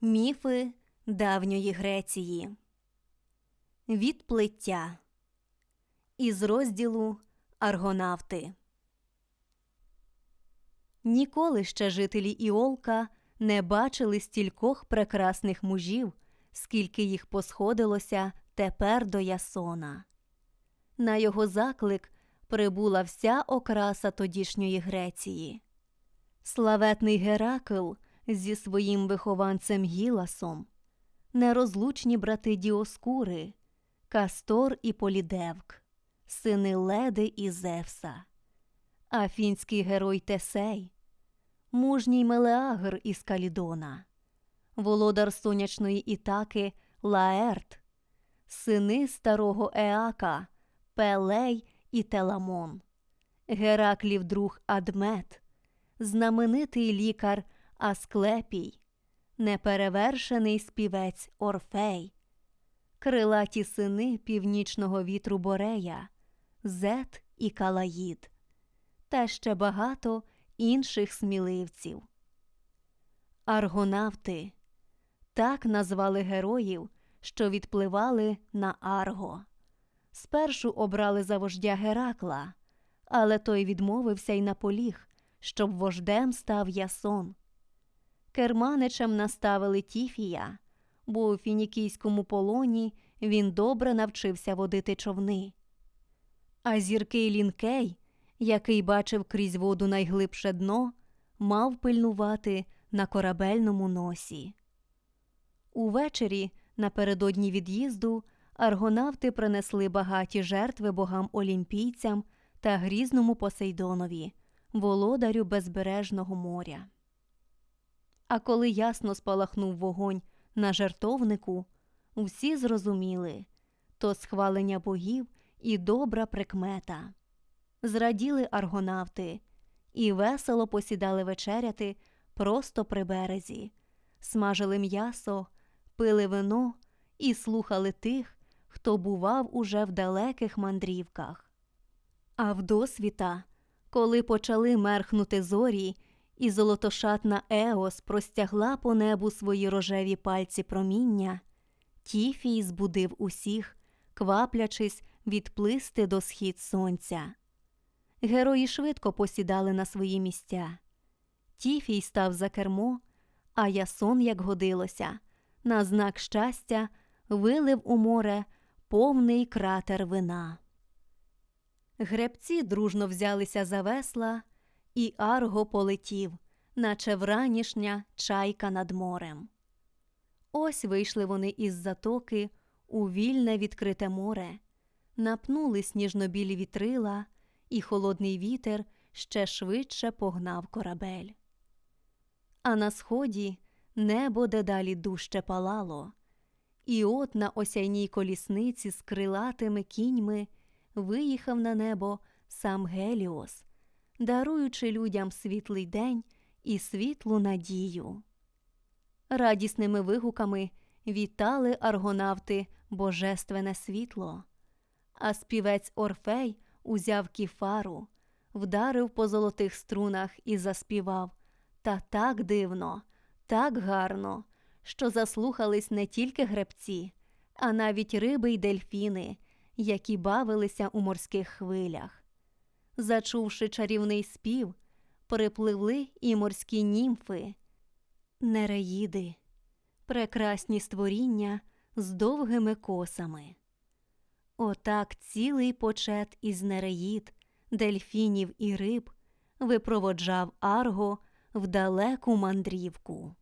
Міфи давньої Греції. Відплиття із розділу Аргонавти. Ніколи ще жителі Іолка не бачили стількох прекрасних мужів, скільки їх посходилося тепер до Ясона. На його заклик прибула вся окраса тодішньої Греції. Славетний Геракл зі своїм вихованцем Гіласом, нерозлучні брати Діоскури, Кастор і Полідевк, сини Леди і Зевса, афінський герой Тесей, мужній Мелеагр із Калідона, володар сонячної Ітаки Лаерт, сини старого Еака, Пелей і Теламон, Гераклів друг Адмет, знаменитий лікар Асклепій, неперевершений співець Орфей, крилаті сини північного вітру Борея, Зет і Калаїд, та ще багато інших сміливців. Аргонавти так назвали героїв, що відпливали на Арго. Спершу обрали за вождя Геракла, але той відмовився й наполіг, щоб вождем став Ясон. Керманичем наставили Тіфія, бо у фінікійському полоні він добре навчився водити човни. А зіркий Лінкей, який бачив крізь воду найглибше дно, мав пильнувати на корабельному носі. Увечері, напередодні від'їзду, аргонавти принесли багаті жертви богам олімпійцям та грізному Посейдонові, володарю безбережного моря. А коли ясно спалахнув вогонь на жертовнику, всі зрозуміли то схвалення богів і добра прикмета. Зраділи аргонавти і весело посідали вечеряти просто при березі, смажили м'ясо, пили вино і слухали тих, хто бував уже в далеких мандрівках. А вдосвіта, коли почали мерхнути зорі, і золотошатна Еос простягла по небу свої рожеві пальці проміння, Тіфій збудив усіх, кваплячись відплисти до схід сонця. Герої швидко посідали на свої місця. Тіфій став за кермо, а ясон, як годилося, на знак щастя вилив у море повний кратер вина. Гребці дружно взялися за весла, і Арго полетів, наче вранішня чайка над морем. Ось вийшли вони із затоки у вільне відкрите море, напнули сніжно-білі вітрила, і холодний вітер ще швидше погнав корабель. А на сході небо дедалі дужче палало, і от на осяйній колісниці з крилатими кіньми виїхав на небо сам Геліос, даруючи людям світлий день і світлу надію. Радісними вигуками вітали аргонавти божественне світло, а співець Орфей узяв кіфару, вдарив по золотих струнах і заспівав та так дивно, так гарно, що заслухались не тільки гребці, а навіть риби й дельфіни, які бавилися у морських хвилях. Зачувши чарівний спів, припливли і морські німфи, нереїди, прекрасні створіння з довгими косами. Отак цілий почет із нереїд, дельфінів і риб випроводжав Арго в далеку мандрівку.